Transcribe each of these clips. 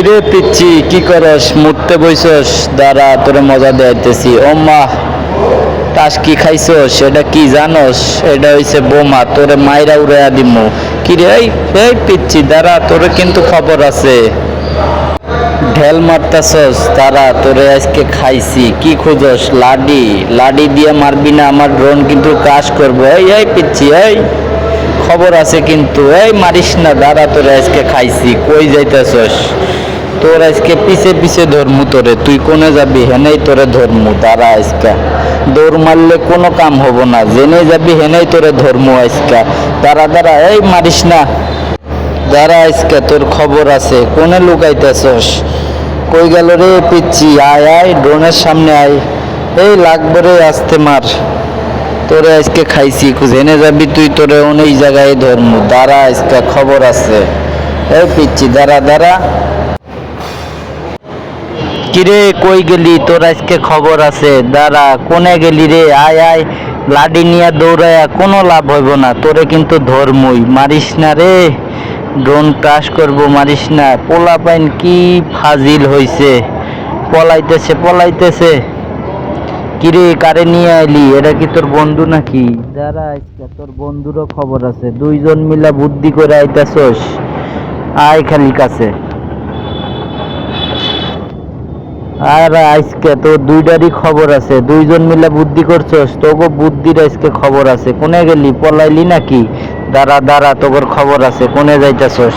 কিরে পিচ্ছি, কি করস? মুততে বইছস দাঁড়া, তোরে মজা দেয়াইতেছি। ও মা তাস কি খাইছস এটা কি জানস? এটা হইছে বোমা, তোরে মাইরা উড়াইয়া দিমু। কিরে, এই এই পিচ্ছি, দাঁড়া, তোরে কিন্তু খবর আছে। ঢেল মারতাছস তারা তোরে আজকে খাইছি। কি খুঁজস? লাডি লাডি দিয়ে মারবি না, আমার ড্রোন কিন্তু কাজ করব। এই এই পিচ্ছি, এই, খবর আছে কিন্তু। এই, মারিস না, দাঁড়া, তোরে আজকে খাইছি। কই যাইতেছস তোর আজকে পিছে পিছে ধরমু তোরে, তুই কোনে যাবি? হেনেই তোরে ধরমু, দাঁড়া আজকে। দৌড় মারলে কোনো কাম হব না জেনে যাবি হেনেই তোরে ধরমু আজকে। দাঁড়া দাঁড়া, এই মারিস না। দাঁড়া আজকে, তোর খবর আছে, কোনে লুকাইতেছস? কই গেল রে পিচ্ছি? আয় আয়, ড্রোনের সামনে আয়। এই লাগবে রে আসতে মার। তোরে আজকে খাইছি জেনে যাবি তুই তোরে অনেক জায়গায় ধরমু। দাঁড়া আজকে, খবর আছে। এই পিচ্ছি, দাঁড়া দাঁড়া। কিরে, কই গেলি? তোর আজকে খবর আছে। দাঁড়া, কোনে গেলি রে? আয় আয়। লাডি নিয়ে দৌড়ায়া, কোনো লাভ হইব না। তোরে কিন্তু ধর্মই। মারিস না রে। ড্রোন ক্রাশ করব, মারিস না। পোলা পাইন কি ফাজিল হইছে? পলাইতেছে পলাইতেছে। কিরে, কারে নিয়ে আইলি? এটা কি তোর বন্ধু নাকি? দাঁড়া, আজকে তোর বন্ধুরও খবর আছে। দুইজন মিলা বুদ্ধি করে আইতাছস। আয় খালি কাছে। আর আজকে তো দুইটারই খবর আছে। দুইজন মিলে বুদ্ধি করছস তোকে বুদ্ধির আজকে খবর আছে। কোনে গেলি, পলাইলি নাকি? দাঁড়া দাঁড়া তোর খবর আছে। কোনে যাইতাছস?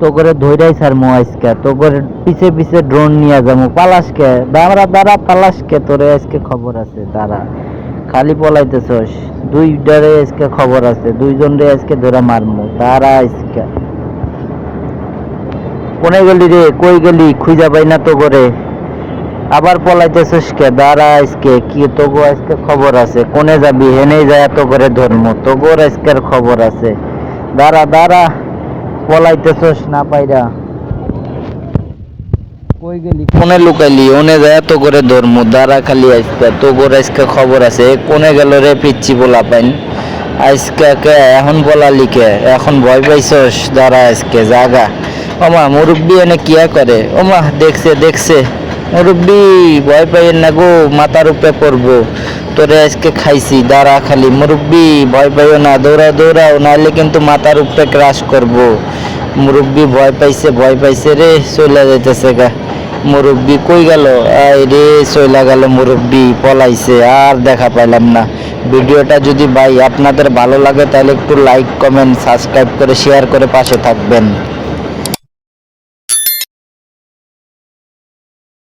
তোকরে ধৈরাই ছাড় মো আজকে। তোকর পিছে পিছে ড্রোন নিয়ে যাব পালাসকে দাঁড়া দাঁড়া পালাসকে তোরে আজকে খবর আছে। দাঁড়া। খালি পলাইতেছস। দুইটারে আজকে খবর আছে। দুইজন রে আজকে ধরে মারমু। দাঁড়া আজকে। কোনে গেলি রে? কই গেলি? খুঁজা পাই না তো করে আবার পলাইতেছিস কে? দাঁড়া আজকে। কি তোগো আজকে খবর আছে? কোনে যাবি? হেনে যায় তো করে ধর্ম। তোগোর আজকের খবর আছে। দাঁড়া দাঁড়া। পলাইতেছস না পাইরা। কই গেলি? কোনে লুকাইলি? ওনে যায় তো করে ধর্ম। দাঁড়া খালি আজকে। তোগোর আজকে খবর আছে। কোনে গেল রে পিচ্ছি বলা পাইন? আজকে কে? এখন বলা লিখে এখন ভয় পাইছস? দাঁড়া আজকে। জাগা। ওমা, মুরব্বি এনে কিয়া করে? ওমা, দেখছে দেখছে। মুরব্বি, ভয় পাইয়েন না গো মাথার উপরে পড়ব তোরে আজকে খাইছি, দাঁড়া খালি। মুরব্বি, ভয় পাইও না দৌড়াও দৌড়াও নাহলে কিন্তু মাথার উপরে ক্রাশ করব। মুরব্বি ভয় পাইছে ভয় পাইছে রে চলে যাইতেছে গা। মুরব্বি কই গেল? আই রে, চইলা গেল মুরব্বি, পলাইছে, আর দেখা পাইলাম না। ভিডিওটা যদি ভাই আপনাদের ভালো লাগে, তাহলে একটু লাইক কমেন্ট সাবস্ক্রাইব করে শেয়ার করে পাশে থাকবেন।